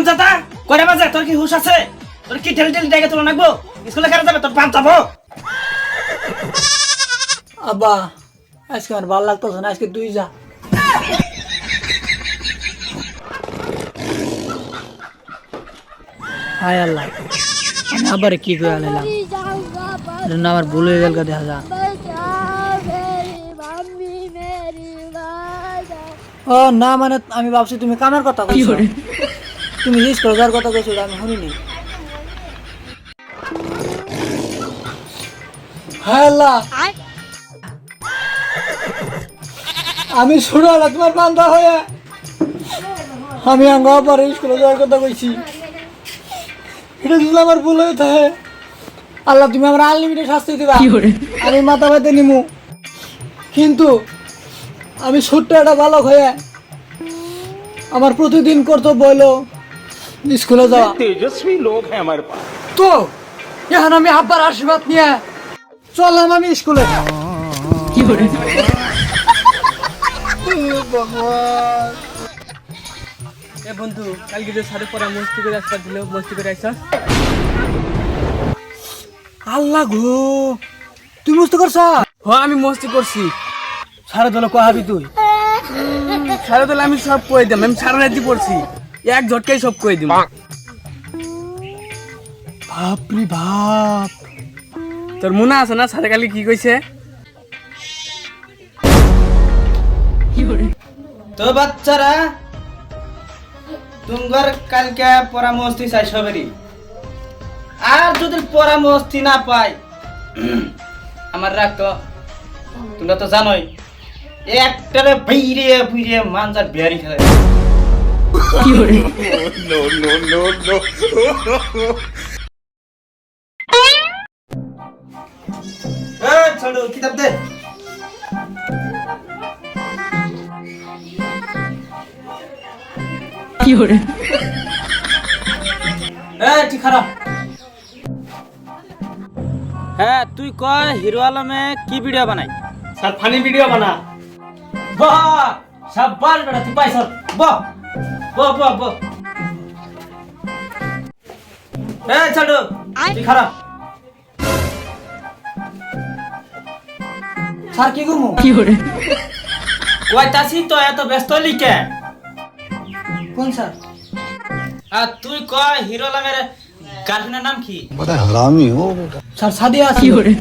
হারাম জাতা কয়টা বাজে? তোর কি হুশ আছে? তোর কি ঠেলি ঠেলি ডেকে তোলা নাকবো স্কুলে কেন যাবে? তোর পাঁচ যাব। আব্বা আজকে আমার ভালো লাগতেছে না আজকে তুই যা। হায় আল্লাহ আমি আবার কি করে আমার ভুল হয়ে গেল দেখা যা ও না মানে আমি ভাবছি তুমি কামের কথা কইছো তুমি জিজ্ঞেস করো কথা কইছো আমি শুনিনি। হায় আল্লাহ! আমি ছোড়ালা তোমার বান্ধা হয়ে। আমি আঙ্গ পরে স্কুলে যাওয়ার কথা কইছি। এটা যদি আমার ভুল হয়ে থাকে আল্লাহ তুমি আমার আনলিমিটেড শাস্তি দিবা। আমি মাথা ব্যথা নিমু। কিন্তু আমি ছোট্ট একটা বালক হয়ে আমার প্রতিদিন কর্তব্য হইল স্কুলে যাওয়া। তেজস্বী লোক হ্যাঁ আমার পাস তো এখন আমি আব্বার আশীর্বাদ নিয়ে চললাম আমি স্কুলে কি করে এ বন্ধু কালকে যে সাড়ে পড়া মস্তি করে আসবার দিল মস্তি করে আইসা আল্লাহ গো হ্যাঁ, তুই মস্তি করছ? হ আমি মস্তি করছি। সারা দলে কহাবি তুই? সারা দলে আমি সব কয়ে দিলাম আমি সারা রাতি পড়ছি। এক ঝটকাই সব কয়ে দিম বাপরি বাপ। তোর মনে আছে না সারা কালি কি কইছে? তো বাচ্চারা তুঙ্গর কালকে পরামর্শি চাই সবেরই আর যদি পরামর্শি না পাই আমার রাগ তো তোমরা তো জানোই একটারে বাইরে বুইরে মানজার বিহারি খেলে। no, no, no, no. ছোটো কিতাব দে কি হরে ঠিক খারাপ? হ্যাঁ তুই কয় হিরো আলমে কি ভিডিও বানাই? স্যার ফানি ভিডিও বানা। বাহ! সাব্বাস বেটা তুই পাই স্যার বাহ! বাহ বাহ বাহ। এই ছাড়ো। তুই খারাপ। স্যার কি করব? কি করে কইতাছি তো এত ব্যস্ত লিকে কোন স্যার? আর তুই ক হিরো লামের গার্লফ্রেন্ডের নাম কি? বড় হারামি ও। স্যার সাদিয়া কি করে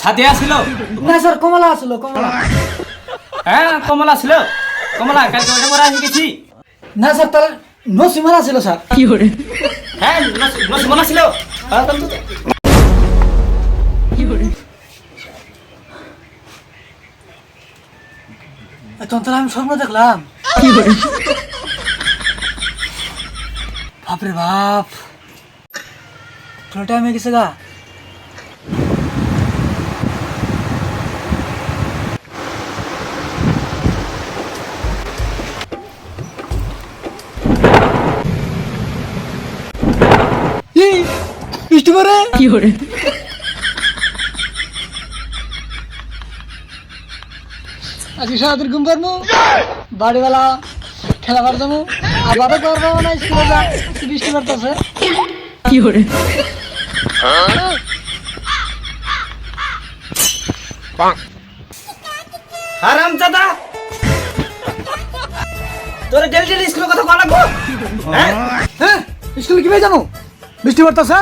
সাদিয়া ছিল না স্যার কমলা ছিল কমলা। হ্যাঁ কমলা ছিল কমলা কালকে ওটা আসি গেছি না স্যার তাহলে নসিমানা ছিল স্যার। হ্যাঁ নসিমনা ছিল হ্যাঁ, তাহলে তো- তখন তাহলে আমি স্বপ্ন দেখলাম। বাপরে বাপ। তোর টাইম গেছে গা। বৃষ্টি পরে? আজকে সারাদিন ঘুম পারব? বাড়িওয়ালা খেলা পার যাব? আবারও করব না স্কুলে যা বৃষ্টি পড়তেছে। হারাম দাদা তোর ডেলি ডেলি স্কুলের কথা কল লাগবো? হ্যাঁ? হ্যাঁ স্কুলে কীভাবে যাব? বৃষ্টি পড়তেছে?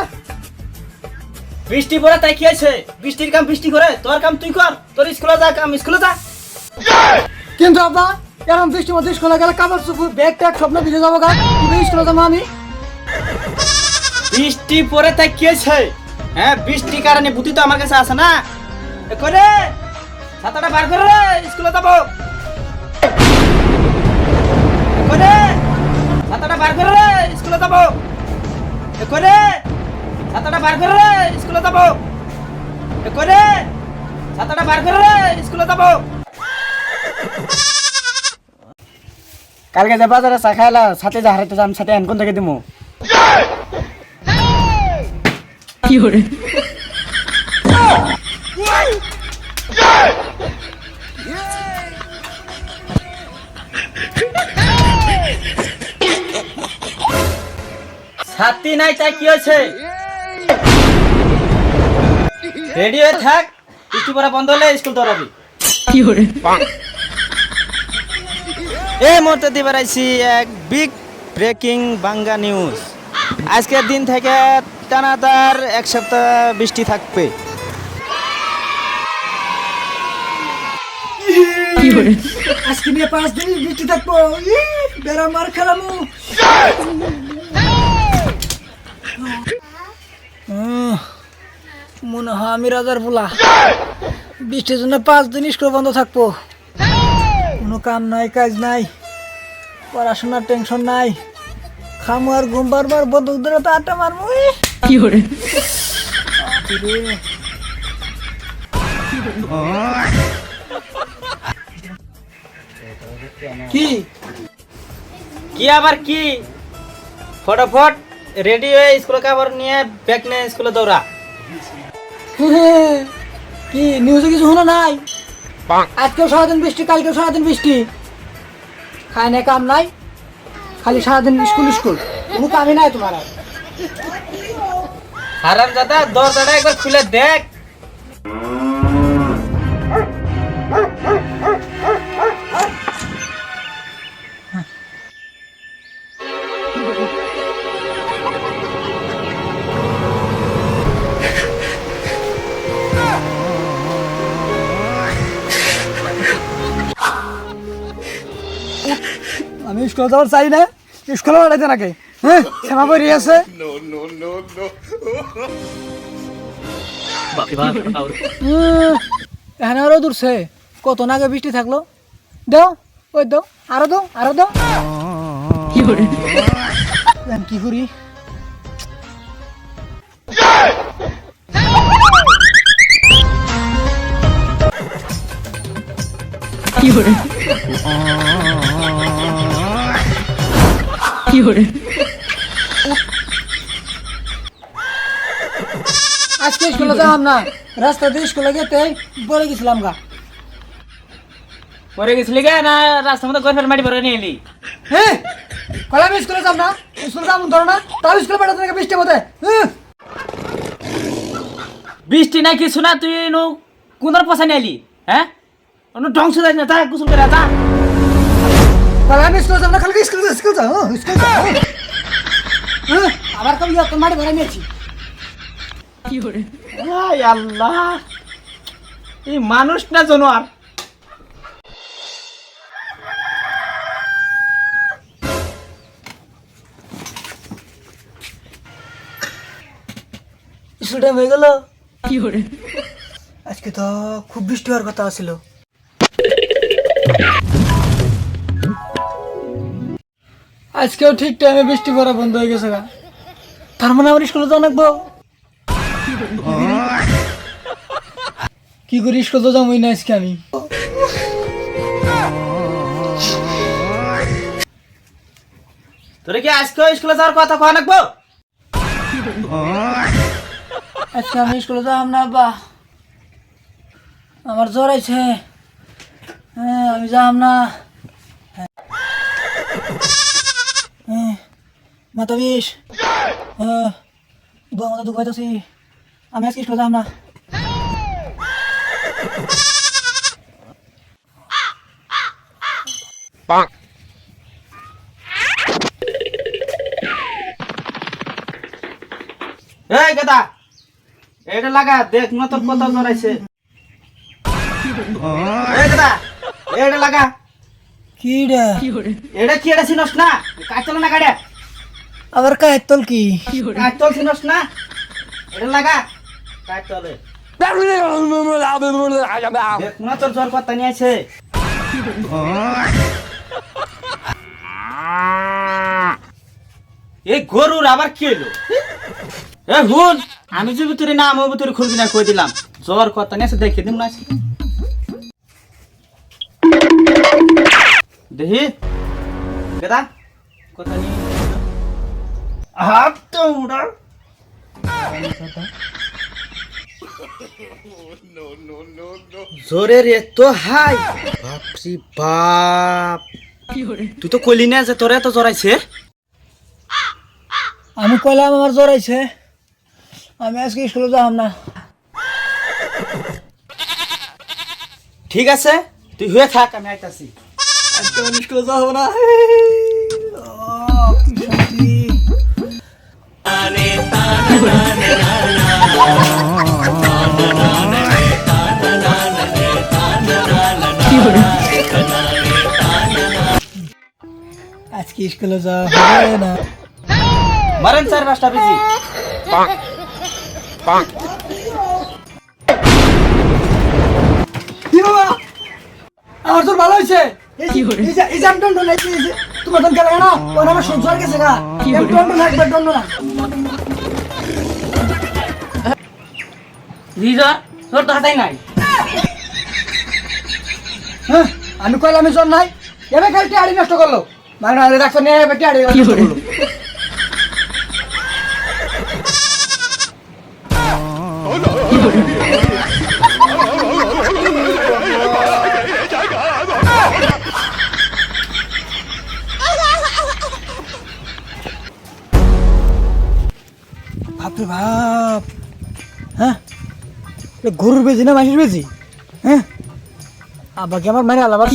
বৃষ্টি পরে তাই কি আছে বৃষ্টির কাম বৃষ্টি করে তোর কাম তুই কর তোর স্কুলে যা কাম স্কুলে যা। কিন্তু আব্বা এরকম বৃষ্টির মধ্যে স্কুলে গেলে কাপড় চুপুর ব্যাগ ট্যাগ স্বপ্ন ভিজে যাব গা। কীভাবে স্কুলে যাব আমি। বৃষ্টি পরে তাই কি আছে হ্যাঁ বৃষ্টি কারণে বুদ্ধি তো আমার কাছে আছে না। এ করে ছাতাটা বার করে রে, স্কুলে যাব। এ করে ছাতাটা বার করে রে, স্কুলে যাব। এ করে ছাতাটা বার করে রে, স্কুলে যাব। এ করে ছাতাটা বার করে রে, স্কুলে যাব। কালকে যে বাজারে চা খাইলা সাথে যা হারাইতে যাম সাথে এনকন থেকে দিমু। ছাতি নাই তাই কি হয়েছে রেডি হয়ে থাক। বৃষ্টি পড়া বন্ধ হলে স্কুল দৌড়াবি এই মুহূর্তে দিয়ে বেড়াইছি এক বিগ ব্রেকিং বাংলা নিউজ আজকের দিন থেকে টানাতার এক সপ্তাহ বৃষ্টি থাকবে। আজকে নিয়ে পাঁচ দিন বৃষ্টি থাকব। বেড়া মার খেলামু। মনে হয় আমি রাজার পোলা বৃষ্টির জন্য পাঁচ দিন স্কুল বন্ধ থাকব। কোনো কাম নাই কাজ নাই পড়াশোনার টেনশন নাই। খামু আর ঘুম বারবার বন্ধুক ধরে তো আটটা মারবো ই। কিরে। কি? কি আবার কি? ফটাফট রেডি হয়ে স্কুল কাপড় নিয়ে ব্যাগ নিয়ে স্কুলে দৌড়া। কি নিউজে কিছু হলো নাই? আজকেও সারাদিন বৃষ্টি কালকেও সারাদিন বৃষ্টি। খায় না কাম নাই। খালি সারাদিন স্কুল স্কুল। কোনো কামই নাই তোমার আর। হারাম দাদা দরজাটা একবার খুলে দেখ। আমি স্কুলে যাওয়ার চাই না। স্কুলে বাড়াইতে নাকি? হ্যাঁ ক্ষমা করি আছে। এখানে আরও দূরছে। কত না আগে বৃষ্টি থাকল। দাও ওই দাও আরও দাও আরও দাও। এখন কি করি? আজকে স্কুলে যাওয়াম না রাস্তা দিয়ে স্কুলে যেতে পড়ে গেছিলাম গা পরে গেছিলি গে না রাস্তার মধ্যে গরফের মাটি ভরে নিয়ে এলি হ্যাঁ কলে আমি স্কুলে যাব না স্কুলে যাব ধরো না তাও স্কুলে বেড়াতে নাকি বৃষ্টি মতে হ্যাঁ বৃষ্টি নাই কিছু না তুই নু কোন পয়সা নিয়ে এলি হ্যাঁ অন্য ধ্বংস যাই না তা গোসল করে যা আমি স্কুলে যাব না খালি স্কুলে যাও স্কুলে যাও হ্যাঁ, স্কুলে যাও হ্যাঁ। হ্যাঁ, আবার কবি তোর মাটি ভরে নিয়েছি। আয় আল্লাহ এই মানুষ না জানোয়ার। স্কুল হয়ে গেল। আজকে তো খুব বৃষ্টি হওয়ার কথা ছিল। আজকেও ঠিক টাইমে বৃষ্টি পড়া বন্ধ হয়ে গেছে গা। তার মানে আমার স্কুলে যাওয়া লাগবো কি করি স্কুলে তো যাবোই না আজকে আমি। তোরে কি আজকে স্কুলে যাওয়ার কথা কয়া নাকবো? আজকে আমি স্কুলে যাব না বা আমার জ্বর আছে হ্যাঁ আমি যাব না হ্যাঁ, মাথা বিষ হ্যাঁ বুয়া মাথা দুখাইতেছি আমি আজকে স্কুলে না। এই গেদা এটা লাগা দেখ না তোর কত জড়াইছে এই গেদা এটা লাগা। কি রে? এটা কি এটা চিনস না? কাটল না কাটে আবার কায় তল কি? না? তোর জ্বর আছে। এই গরুর আবার কি এলো এ হুন আমি যে ভিতরে না আমার ভিতরে খুলবি না, কই দিলাম। জ্বর কথা নিয়ে দেখে দিম না দেখি। কথা নিয়ে হাত তো উড়ার জোরের এত হাই। বাপরি বাপ। তুই তো কইলি না যে তোর এত জড়াইছে? আমি কইলাম আমার জ্বর আইছে আমি আজকে স্কুলে যাম না। ঠিক আছে তুই হয়ে থাক আমি আইতাছি। আজকে আমি স্কুলে যাব না। আজকে স্কুলে যাওয়া হবে না। মারেন চার পাঁচটা বেজি কি বাবা? আমার তোর ভালো হয়েছে। এই যে আমি দণ্ড নাইছি তোমার দন খেলা না? ওর আমার সহ্য হয়ে গেছে গা। দণ্ড না একবার দণ্ড না রিজর তোর তো হাতাই নাই। হ্যাঁ আমি কইলাম আমি জ্বর নাই। এবার খালি টিয়াড়ি নষ্ট করল। মানে ডাক্তার নিয়ে এবার টিয়াড়ি নষ্ট করল। বাপরে গরুর বেজি না মাসির বেজি? হ্যাঁ? আব্বাকে আমার মেরে আলাবার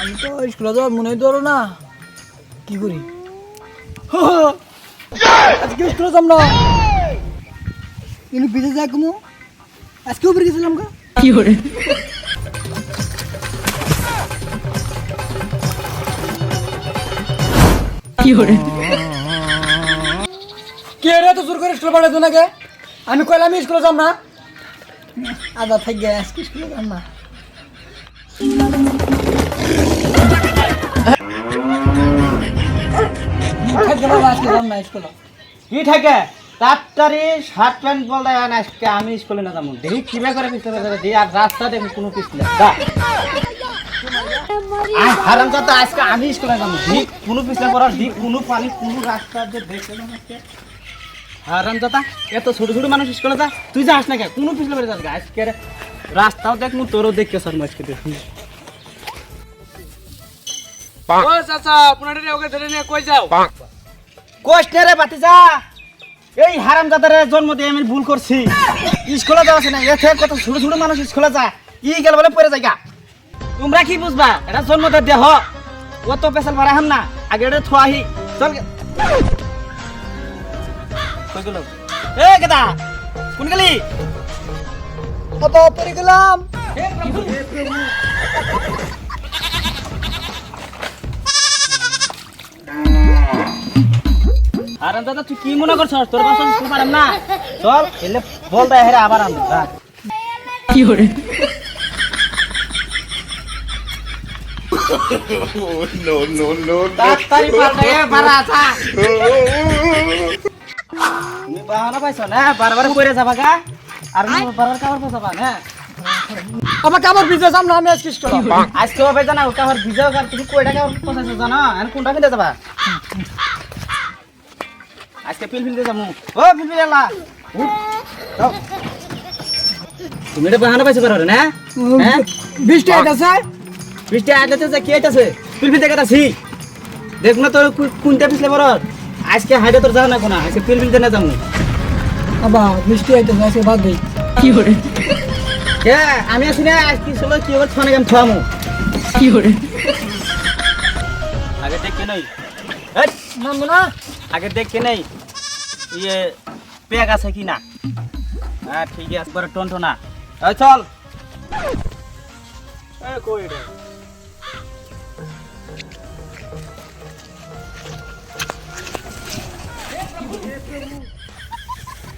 আমি তো স্কুলে যাওয়ার মনে ধরো না। কি করি? আজকে স্কুলে যাম না। কিন্তু বিজে যাক মু আজকে উপরে গেছিলাম গা। কে রে তো জোর করে স্কুলে পাঠাতো না কে আমি কইলাম আমি স্কুলে যাম না। আদা থাক আজকে স্কুলে যাম না। কি থাকে তাড়াতাড়ি শার্ট প্যান্ট বল দেয় না আজকে আমি স্কুলে না যাব। দেখি কিবা করে পিছলে বেজারে দিই, আর রাস্তা কোনো পিছলে আজ হারাম কথা আজকে আমি স্কুলে কোনো পিছলে পড়ার দিক কোনো পানি, কোনো রাস্তা যে দেখে না কথা এত ছোট ছোট মানুষ স্কুলে যা তুই যাস না কে কোনো পিছলে বেড়ে যাস আজকে রে রাস্তাও দেখ মু তোরও দেখকে স্যার আজকে দেখি ও চাচা আপনার ওকে ধরে নিয়ে কই যাও? কোষ্ঠে রে বাতি যা। এই হারাম দাদারে জন্ম দিয়ে আমি ভুল করছি। স্কুলে যাওয়া না এতে কত ছোট ছোট মানুষ স্কুলে যা ই গেল বলে পড়ে যাই গা। তোমরা কি বুঝবা? এটা জন্ম দিয়ে দেহ। ও তো পেশাল ভাড়া হাম না আগে এটা থোয়াহি চল। কই গেল এ কেদা কোন গেলি? বাবা পরে গেলাম। হারাম দাদা তুই কি মনে করছস? তোর বাসা স্কুল পারাম না? চল এলে বল দেয় হেরে আবার no, no, no, no. তাড়াতাড়ি পাল্টে বাড়া যা। বাহানা পাইছো না? বারবার করে যাবা গা। আর বারবার কাবার পয়সা না আমি আজকে আজকে হবে জানা কাবার ভিজাও কার তুমি কয় টাকা পয়সা জানা। আর কোনটা কিনতে যাবা? আজকে পিল ফিলতে যাব ও। পিল ফিল এলা তুমি এটা বাহানা পাইছো পারো না? হ্যাঁ বৃষ্টি আইতাছে বৃষ্টি আইতেছে কি আইতেছে পিল ফিলতে গেতাছি দেখ না তোর কোনটা পিছলে বড় আজকে হাইডে তোর যাও না কোনা আজকে পিল ফিলতে না যাব। আবা বৃষ্টি আইতাছে আজকে বাদ দেই কে আমি আছি না আজকে চলো কি হবে থানে গাম থামু আগে দেখ কে নই। নামবো না। আগে দেখ কে নেই। ইয়ে পেগ আছে কি না? হ্যাঁ ঠিক আছে একবার টন টনা এই চল। কই রে?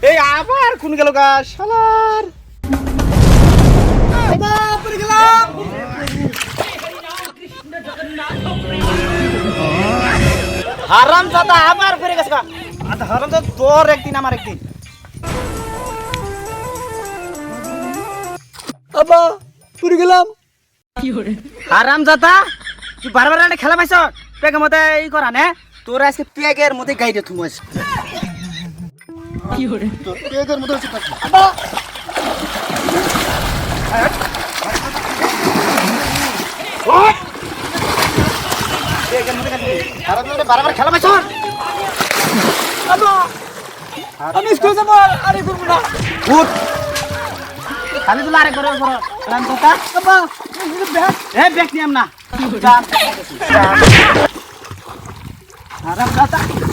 এই আবার কোন গেল গা শালার। বাবা পরে গেলাম। হারাম দাদা আবার ফিরে গেছে গা। হারাম দাদা তোর একদিন আমার একদিন। আবা পরে গেলাম। হারাম দাদা তুই বারবার খেলা পাইছ? পেগের মধ্যে ই করা নে তোর আজকে পেগের মধ্যে গাইডে থুমাস তোর পেগের মধ্যে হচ্ছে দাদা বারবার খেলা আব্বা আমি স্কুলে যাব আরে করব না উঠ খালি তুলা আরে করো করো রাম কথা আব্বা ব্যাগ এ ব্যাগ নিয়াম না আরাম কথা